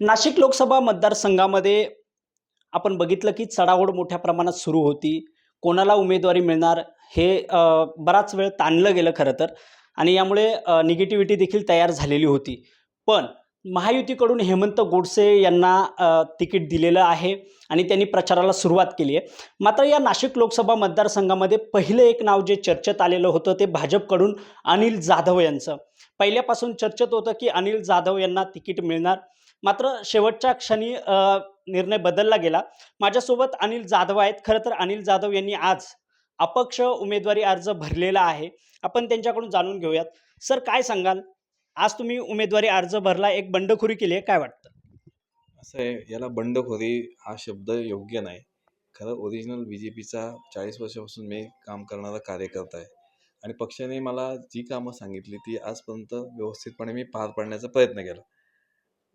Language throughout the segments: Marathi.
नाशिक लोकसभा मतदारसंघामध्ये आपण बघितलं की चढाओढ मोठ्या प्रमाणात सुरू होती. कोणाला उमेदवारी मिळणार हे बराच वेळ ताणलं गेलं खरं तर. आणि यामुळे निगेटिव्हिटी देखील तयार झालेली होती. पण महायुतीकडून हेमंत गोडसे यांना तिकीट दिलेलं आहे आणि त्यांनी प्रचाराला सुरुवात केली आहे. मात्र या नाशिक लोकसभा मतदारसंघामध्ये पहिलं एक नाव जे चर्चेत आलेलं होतं ते भाजपकडून अनिल जाधव यांचं. पहिल्यापासून चर्चेत होतं की अनिल जाधव यांना तिकीट मिळणार. मात्र शेवटच्या क्षणी निर्णय बदलला गेला. माझ्यासोबत अनिल जाधव आहेत. खरं तर अनिल जाधव यांनी आज अपक्ष उमेदवारी अर्ज भरलेला आहे. आपण त्यांच्याकडून जाणून घेऊयात. सर काय सांगाल? आज तुम्ही उमेदवारी अर्ज भरला एक बंडखोरी केली आहे काय वाटतं? असं आहे याला बंडखोरी हा शब्द योग्य नाही. खरं ओरिजिनल बी जे पीचा चाळीस वर्षापासून मी काम करणारा कार्यकर्ता आहे. आणि पक्षाने मला जी कामं सांगितली ती आजपर्यंत व्यवस्थितपणे मी पार पाडण्याचा प्रयत्न केला.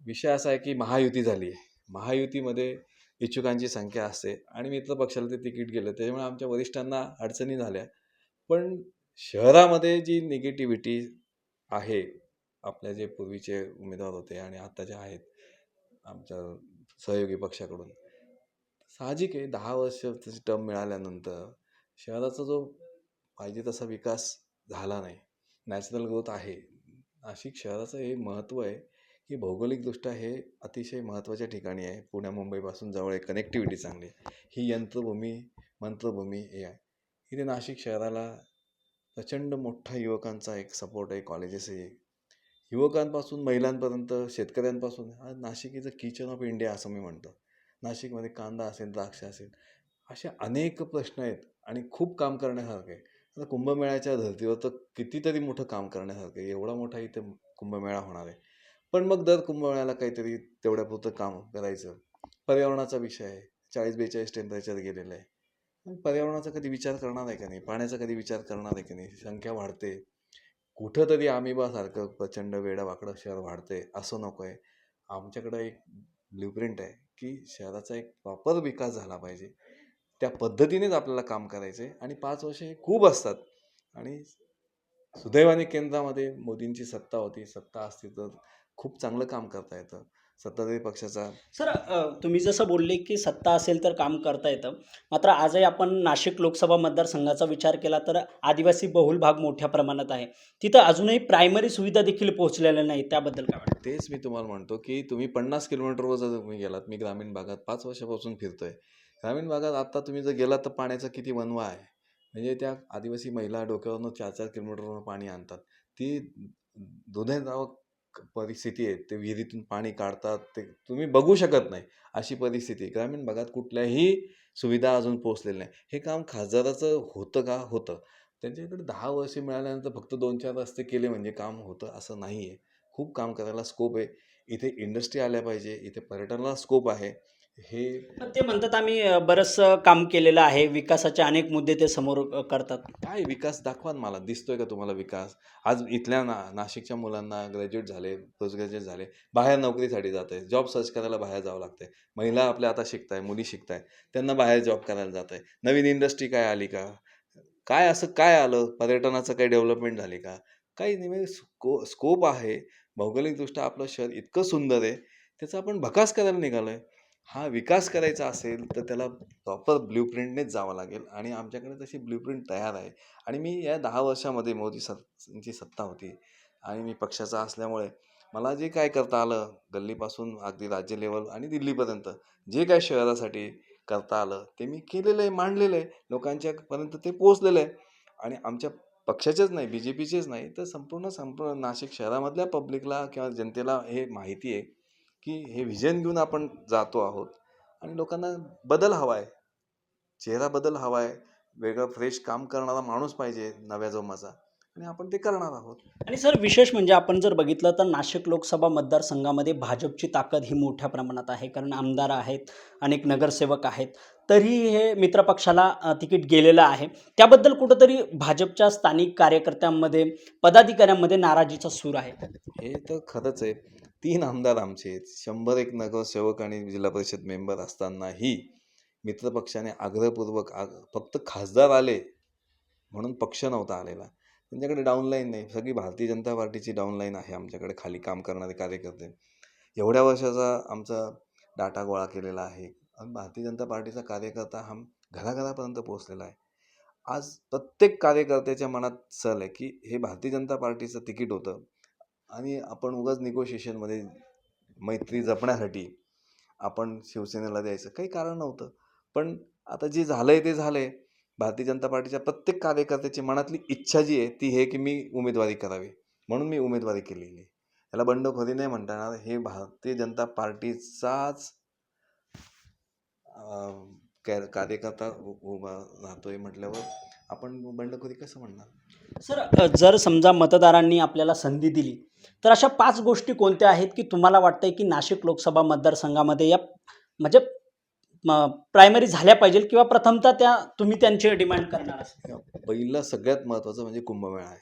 विषय असा आहे की महायुती झाली आहे. महायुतीमध्ये इच्छुकांची संख्या असते आणि मित्र पक्षाला ते तिकीट गेलं त्याच्यामुळे आमच्या वरिष्ठांना अडचणी झाल्या. पण शहरामध्ये जी निगेटिव्हिटी आहे आपल्या जे पूर्वीचे उमेदवार होते आणि आत्ताचे आहेत आमच्या सहयोगी पक्षाकडून साहजिक आहे. दहा वर्ष त्याची टर्म मिळाल्यानंतर शहराचा जो पाहिजे तसा विकास झाला नाही. नॅचरल ग्रोथ आहे. नाशिक शहराचं हे महत्त्व आहे. की भौगोलिकदृष्ट्या हे अतिशय महत्त्वाच्या ठिकाणी आहे. पुण्या मुंबईपासून जवळ आहे. कनेक्टिव्हिटी चांगली आहे. ही यंत्रभूमी मंत्रभूमी हे आहे. इथे नाशिक शहराला प्रचंड मोठा युवकांचा एक सपोर्ट आहे. कॉलेजेस आहे युवकांपासून महिलांपर्यंत शेतकऱ्यांपासून. हा Nashik is a kitchen of India असं मी म्हणतो. नाशिकमध्ये कांदा असेल द्राक्ष असेल असे अनेक प्रश्न आहेत आणि खूप काम करण्यासारखं आहे. आता कुंभमेळ्याच्या धर्तीवर तर कितीतरी मोठं काम करण्यासारखं आहे. एवढा मोठा इथे कुंभमेळा होणार आहे. पण मग दर कुंभमेळ्याला काहीतरी तेवढ्यापुरतं काम करायचं. पर्यावरणाचा विषय आहे. चाळीस बेचाळीस टेम्परेचर गेलेलं आहे. पर्यावरणाचा कधी विचार करणार आहे का नाही? पाण्याचा कधी विचार करणार आहे की नाही? संख्या वाढते. कुठंतरी आमिबासारखं प्रचंड वेडावाकडं शहर वाढते असं नको आहे. आमच्याकडं एक ब्ल्यूप्रिंट आहे की शहराचा एक प्रॉपर विकास झाला पाहिजे. त्या पद्धतीनेच आपल्याला काम करायचं आहे आणि पाच वर्ष हे खूप असतात. आणि सुदैवाने केंद्रामध्ये मोदींची सत्ता होती. सत्ता असती तर खूप चांगलं काम करता येतं. सत्ताधारी पक्षाचा. सर तुम्ही जसं बोलले की सत्ता असेल तर काम करता येतं. मात्र आजही आपण नाशिक लोकसभा मतदारसंघाचा विचार केला तर आदिवासी बहुल भाग मोठ्या प्रमाणात आहे. तिथं अजूनही प्रायमरी सुविधा देखील पोहोचलेल्या नाही त्याबद्दल काय वाटतं? तेच मी तुम्हाला म्हणतो की तुम्ही पन्नास किलोमीटरवर जर तुम्ही गेलात मी ग्रामीण भागात पाच वर्षापासून फिरतोय. ग्रामीण भागात आता तुम्ही जर गेलात तर पाण्याचा किती वनवा आहे. म्हणजे त्या आदिवासी महिला डोक्यावरनं चार चार किलोमीटरवरून पाणी आणतात. ती दुधेराव परिस्थिती आहे ते विहिरीतून पाणी काढतात ते तुम्ही बघू शकत नाही अशी परिस्थिती. ग्रामीण भागात कुठल्याही सुविधा अजून पोहोचलेल्या नाही. हे काम खासदाराचं होतं का? होतं. त्यांच्याकडे दहा वर्षे मिळाल्यानंतर फक्त दोन चार रस्ते केले म्हणजे काम होतं असं नाही आहे खूप काम करायला स्कोप आहे. इथे इंडस्ट्री आल्या पाहिजे इथे पर्यटनाला स्कोप आहे. हे पण ते म्हणतात आम्ही अ, बरंचसं काम केलेलं आहे. विकासाचे अनेक मुद्दे ते समोर करतात. काय विकास दाखवा ना मला? दिसतोय का तुम्हाला विकास? आज इथल्या ना नाशिकच्या मुलांना ग्रॅज्युएट झाले पोस्ट ग्रॅज्युएट झाले बाहेर नोकरीसाठी जात आहे जॉब सर्च करायला बाहेर जावं लागतंय. महिला आपल्या आता शिकताय मुली शिकताय. त्यांना बाहेर जॉब करायला जात आहे नवीन इंडस्ट्री काय आली का? काय असं काय आलं? पर्यटनाचं काही डेव्हलपमेंट झाली का? काही नाही म्हणजे स्को स्कोप आहे. भौगोलिकदृष्ट्या आपलं शहर इतकं सुंदर आहे. त्याचा आपण भकास करायला निघालो आहे हा विकास करायचा असेल तर त्याला प्रॉपर ब्ल्यूप्रिंटनेच जावं लागेल. आणि आमच्याकडे तशी ब्ल्यूप्रिंट तयार आहे. आणि मी या दहा वर्षामध्ये मोदी सत्तांची सत्ता होती. आणि मी पक्षाचा असल्यामुळे मला जे काय करता आलं गल्लीपासून अगदी राज्य लेवल आणि दिल्लीपर्यंत जे काय शहरासाठी करता आलं ते मी केलेलं आहे मांडलेलं आहे. लोकांच्यापर्यंत ते पोचलेलं आहे. आणि आमच्या पक्षाचेच नाही बी जे पीचेच नाही तर संपूर्ण संपूर्ण नाशिक शहरामधल्या पब्लिकला किंवा जनतेला हे माहिती आहे. की हे व्हिजन घेऊन आपण जातो आहोत. आणि लोकांना बदल हवा आहे चेहरा बदल हवा आहे वेगळं फ्रेश काम करणारा माणूस पाहिजे नव्या जोमाचा. आणि आपण ते करणार आहोत. आणि सर विशेष म्हणजे आपण जर बघितलं तर नाशिक लोकसभा मतदारसंघामध्ये भाजपची ताकद ही मोठ्या प्रमाणात आहे. कारण आमदार आहेत अनेक नगरसेवक आहेत. तरी हे मित्रपक्षाला तिकीट गेलेलं आहे. त्याबद्दल कुठंतरी भाजपच्या स्थानिक कार्यकर्त्यांमध्ये पदाधिकाऱ्यांमध्ये नाराजीचा सूर आहे. हे तर खरंच आहे. तीन आमदार आमचे आहेत. शंभर एक नगरसेवक आणि जिल्हा परिषद मेंबर असतानाही मित्रपक्षाने आग्रहपूर्वक आग फक्त खासदार आले म्हणून पक्ष नव्हता आलेला. त्यांच्याकडे डाऊनलाईन नाही. सगळी भारतीय जनता पार्टीची डाऊनलाईन आहे आमच्याकडे. खाली काम करणारे कार्यकर्ते. एवढ्या वर्षाचा आमचा डाटा गोळा केलेला आहे. आणि भारतीय जनता पार्टीचा कार्यकर्ता हा घराघरापर्यंत पोहोचलेला आहे. आज प्रत्येक कार्यकर्त्याच्या मनात सल आहे की हे भारतीय जनता पार्टीचं तिकीट होतं. आणि आपण उगाच निगोशिएशनमध्ये मैत्री जपण्यासाठी आपण शिवसेनेला द्यायचं. काही कारण नव्हतं. पण आता जे झालं आहे ते झालं आहे भारतीय जनता पार्टीच्या प्रत्येक कार्यकर्त्याची मनातली इच्छा जी आहे ती हे की मी उमेदवारी करावी. म्हणून मी उमेदवारी केलेली आहे. याला बंडखोरी नाही म्हणता येणार. हे भारतीय जनता पार्टीचाच कॅ- कार्यकर्ता उ- उभा राहतोय म्हटल्यावर आपण बंडखोरी कसं म्हणणार? सर जर समजा मतदारांनी आपल्याला संधी दिली तर अशा पाच गोष्टी कोणत्या आहेत की तुम्हाला वाटतंय की नाशिक लोकसभा मतदारसंघामध्ये या म्हणजे प्रायमरी झाल्या पाहिजे किंवा प्रथमतः त्या तुम्ही त्यांचे डिमांड करणार असाल? पहिलं सगळ्यात महत्त्वाचं म्हणजे कुंभमेळा आहे.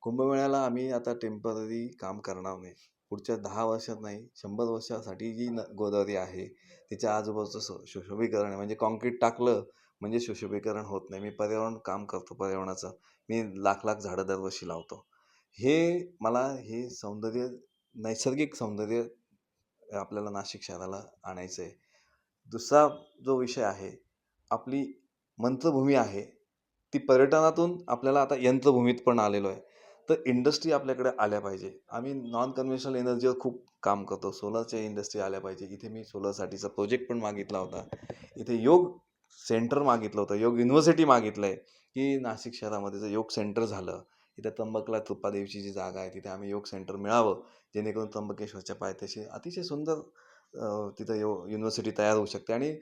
कुंभमेळ्याला आम्ही आता टेंपररी काम करणार नाही. पुढच्या दहा वर्षात नाही शंभर वर्षासाठी जी न गोदावरी आहे तिच्या आजूबाजूचं सु- सुशोभीकरण आहे. म्हणजे कॉन्क्रीट टाकलं म्हणजे सुशोभीकरण होत नाही. मी पर्यावरण काम करतो पर्यावरणाचं. मी लाख लाख झाडं दरवर्षी लावतो. हे मला हे सौंदर्य नैसर्गिक सौंदर्य आपल्याला नाशिक शहराला आणायचं आहे दुसरा जो विषय आहे आपली मंत्रभूमी आहे ती पर्यटनातून आपल्याला आता यंत्रभूमीत पण आलेलो आहे. तर इंडस्ट्री आपल्याकडे आल्या पाहिजे. आम्ही नॉन कन्व्हेन्शनल एनर्जीवर खूप काम करतो. सोलरच्या इंडस्ट्री आल्या पाहिजे. इथे मी सोलरसाठीचा प्रोजेक्ट पण मागितला होता. इथे योग सेंटर मागितलं होतं. योग युनिव्हर्सिटी मागितलं आहे की नाशिक शहरामध्ये जर योग सेंटर झालं तिथं त्र्यंबकला तुप्पादेवीची जी जागा आहे तिथे आम्ही योग सेंटर मिळावं जेणेकरून त्र्यंबकेश्वरच्या पायथ्याशी अतिशय सुंदर तिथं यो युनिव्हर्सिटी तयार होऊ शकते आणि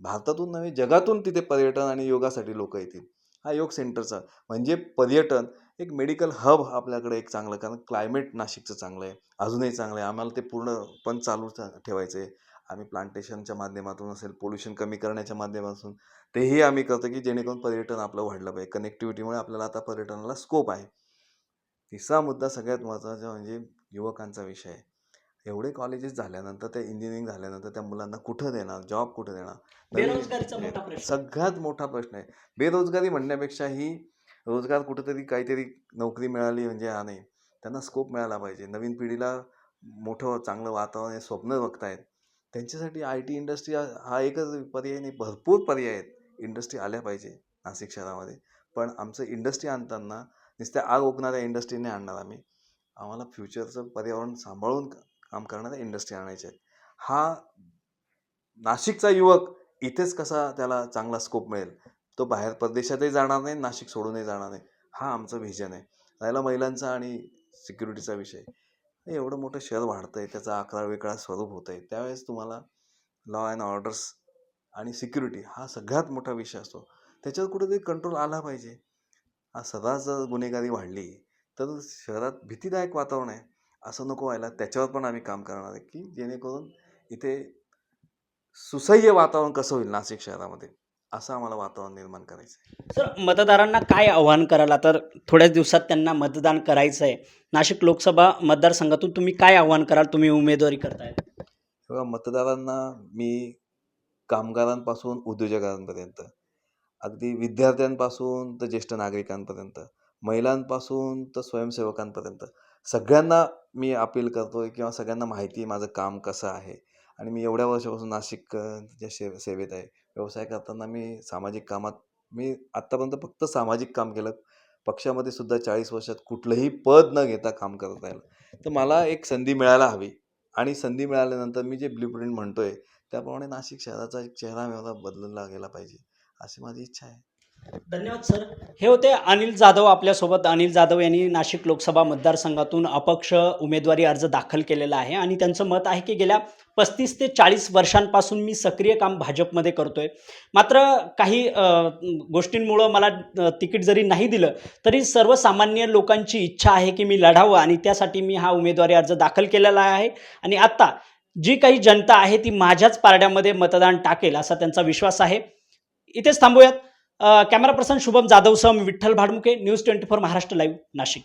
भारतातून नव्हे जगातून तिथे पर्यटन आणि योगासाठी लोक येतील. हा योग सेंटरचा म्हणजे पर्यटन एक मेडिकल हब आपल्याकडे एक चांगलं कारण क्लायमेट नाशिकचं चांगलं आहे अजूनही चांगलं आहे आम्हाला ते पूर्ण पण चालू ठेवायचं आहे आम्ही प्लांटेशनच्या माध्यमातून असेल पोल्युशन कमी करण्याच्या माध्यमातून तेही आम्ही करतो की जेणेकरून पर्यटन आपलं वाढलं पाहिजे. कनेक्टिव्हिटीमुळे आपल्याला आता पर्यटनाला स्कोप आहे. तिसरा मुद्दा सगळ्यात महत्त्वाचा म्हणजे युवकांचा विषय. आहे एवढे कॉलेजेस झाल्यानंतर त्या इंजिनिअरिंग झाल्यानंतर त्या मुलांना कुठं देणार जॉब कुठं देणार? सगळ्यात मोठा प्रश्न आहे. बेरोजगारी म्हणण्यापेक्षाही रोजगार कुठंतरी काहीतरी नोकरी मिळाली म्हणजे हा नाही. त्यांना स्कोप मिळाला पाहिजे. नवीन पिढीला मोठं चांगलं वातावरण हे स्वप्न बघतायत. त्यांच्यासाठी आय टी इंडस्ट्री हा एकच पर्याय नाही. भरपूर पर्याय आहेत. इंडस्ट्री आल्या पाहिजे नाशिक शहरामध्ये. पण आमचं इंडस्ट्री आणताना नुसत्या आग ओकणाऱ्या इंडस्ट्री नाही आणणार आम्ही. आम्हाला फ्युचरचं पर्यावरण सांभाळून काम करणाऱ्या इंडस्ट्री आणायच्या आहेत. हा नाशिकचा युवक इथेच कसा त्याला चांगला स्कोप मिळेल? तो बाहेर परदेशातही जाणार नाही नाशिक सोडूनही जाणार नाही. हा आमचं व्हिजन आहे. राहिला महिलांचा आणि सिक्युरिटीचा विषय. एवढं मोठं शहर वाढतं आहे त्याचा आकार वेगळा स्वरूप होतं आहे त्यावेळेस तुम्हाला लॉ अँड ऑर्डर्स आणि सिक्युरिटी हा सगळ्यात मोठा विषय असतो. त्याच्यावर कुठेतरी कंट्रोल आला पाहिजे. हा सदाच जर गुन्हेगारी वाढली तर शहरात भीतीदायक वातावरण आहे असं नको व्हायला. त्याच्यावर पण आम्ही काम करणार आहे की जेणेकरून इथे सुसह्य वातावरण कसं होईल नाशिक शहरामध्ये असं आम्हाला वातावरण निर्माण करायचं आहे सर मतदारांना काय आव्हान कराल तर थोड्याच दिवसात त्यांना मतदान करायचं आहे नाशिक लोकसभा मतदारसंघातून तुम्ही काय आव्हान कराल? तुम्ही उमेदवारी करताय. तेव्हा मतदारांना मी कामगारांपासून उद्योजकांपर्यंत अगदी विद्यार्थ्यांपासून तर ज्येष्ठ नागरिकांपर्यंत महिलांपासून तर स्वयंसेवकांपर्यंत. सगळ्यांना मी अपील करतो आहे किंवा सगळ्यांना माहिती आहे माझं काम कसं आहे. आणि मी एवढ्या वर्षापासून नाशिक ज्या शे सेवेत आहे. व्यवसाय करताना मी सामाजिक कामात मी आत्तापर्यंत फक्त सामाजिक काम केलं. पक्षामध्ये सुद्धा चाळीस वर्षात कुठलंही पद न घेता काम करत राहिलं. तर मला एक संधी मिळायला हवी. आणि संधी मिळाल्यानंतर मी जे ब्ल्यू प्रिंट म्हणतो आहे त्याप्रमाणे नाशिक शहराचा एक चेहरा मेहरा बदलला गेला पाहिजे. अशी माझी इच्छा आहे. धन्यवाद सर. हे होते अनिल जाधव आपल्यासोबत. अनिल जाधव यांनी नाशिक लोकसभा मतदारसंघातून अपक्ष उमेदवारी अर्ज दाखल केलेला आहे आणि त्यांचं मत आहे की गेल्या पस्तीस ते चाळीस वर्षांपासून मी सक्रिय काम भाजपमध्ये करतोय. मात्र काही गोष्टींमुळं मला तिकीट जरी नाही दिलं तरी सर्वसामान्य लोकांची इच्छा आहे की मी लढावं आणि त्यासाठी मी हा उमेदवारी अर्ज दाखल केलेला आहे. आणि आत्ता जी काही जनता आहे ती माझ्याच पारड्यामध्ये मतदान टाकेल असा त्यांचा विश्वास आहे. इथेच थांबूयात. कॅमेरा पर्सन शुभम जाधवसह मी Vitthal Bhadmuke news twenty four Maharashtra live Nashik.